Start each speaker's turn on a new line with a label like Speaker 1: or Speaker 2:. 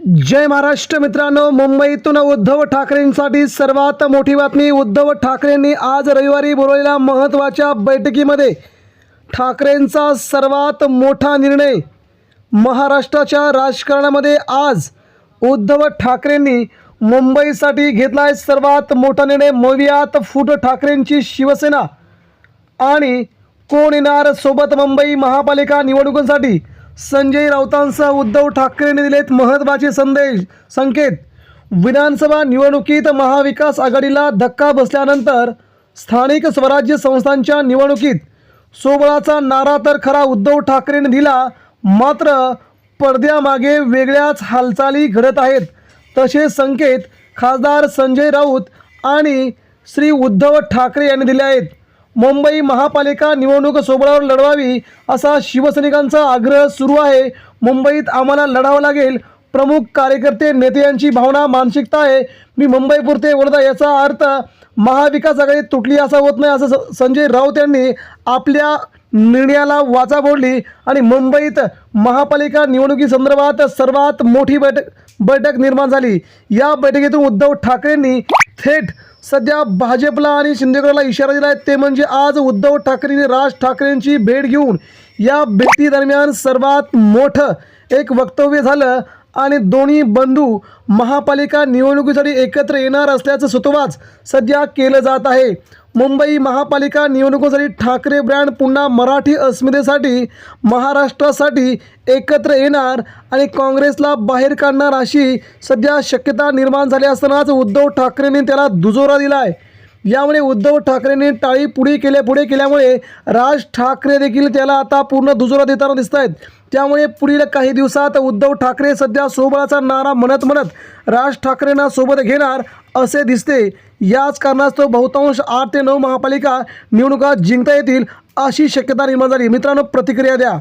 Speaker 1: जय महाराष्ट्र मित्रांनो मुंबईतून उद्धव ठाकरेंसाठी सर्वात मोठी बातमी उद्धव ठाकरेंनी आज रविवारी बोलवलेल्या महत्त्वाच्या बैठकीमध्ये ठाकरेंचा सर्वात मोठा निर्णय महाराष्ट्राच्या राजकारणामध्ये आज उद्धव ठाकरेंनी मुंबईसाठी घेतला आहे सर्वात मोठा निर्णय. मोवियात फूट ठाकरेंची शिवसेना आणि कोण येणार सोबत मुंबई महापालिका निवडणुकांसाठी? संजय राऊतांसह उद्धव ठाकरेंनी दिलेत महत्त्वाचे संदेश. संकेत विधानसभा निवडणुकीत महाविकास आघाडीला धक्का बसल्यानंतर स्थानिक स्वराज्य संस्थांच्या निवडणुकीत सोबळाचा नारा तर खरा उद्धव ठाकरेंनी दिला मात्र पडद्यामागे वेगळ्याच हालचाली घडत आहेत. तसे संकेत खासदार संजय राऊत आणि श्री उद्धव ठाकरे यांनी दिले आहेत. मुंबई महापालिका निवडणूक सोबळावर लढवावी असा शिवसैनिकांचा आग्रह सुरू आहे. मुंबईत आम्हाला लढावं लागेल. प्रमुख कार्यकर्ते नेते यांची भावना मानसिकता आहे. मी मुंबईपुरते वडदा याचा अर्थ महाविकास आघाडी तुटली असा होत नाही असं स- संजय राऊत यांनी आपल्या निर्णयाला वाचा फोडली आणि मुंबईत महापालिका निवडणुकीसंदर्भात सर्वात मोठी बैठक बैठक निर्माण झाली. या बैठकीतून उद्धव ठाकरेंनी थेट सध्या भाजपला आणि शिंदेगडला इशारा दिला आहे. ते म्हणजे आज उद्धव ठाकरेंनी राज ठाकरेंची भेट घेऊन या भेटीदरम्यान सर्वात मोठं एक वक्तव्य झालं. आणि दोन्ही बंधू महापालिका निवडणुकीसाठी एकत्र येणार असल्याचं सुतोवाच सध्या केलं जात आहे. मुंबई महापालिका निवडणुकीसाठी ठाकरे ब्रँड पुन्हा मराठी अस्मितेसाठी महाराष्ट्रासाठी एकत्र येणार आणि काँग्रेसला बाहेर काढणार अशी सध्या शक्यता निर्माण झाली असतानाच उद्धव ठाकरेंनी त्याला दुजोरा दिला आहे यामुळे उद्धव ठाकरेंनी टाळी पुढे केल्या पुढे केल्यामुळे राज ठाकरे देखील त्याला आता पूर्ण दुजोरा देताना दिसत आहेत त्यामुळे पुढील काही दिवसात उद्धव ठाकरे सध्या सोबळाचा नारा म्हणत म्हणत राज ठाकरेंना सोबत घेणार असे दिसते. याच कारणास्तव बहुतांश आठ ते नऊ महापालिका निवडणुका जिंकता येतील अशी शक्यता निर्माण झाली. मित्रांनो प्रतिक्रिया द्या.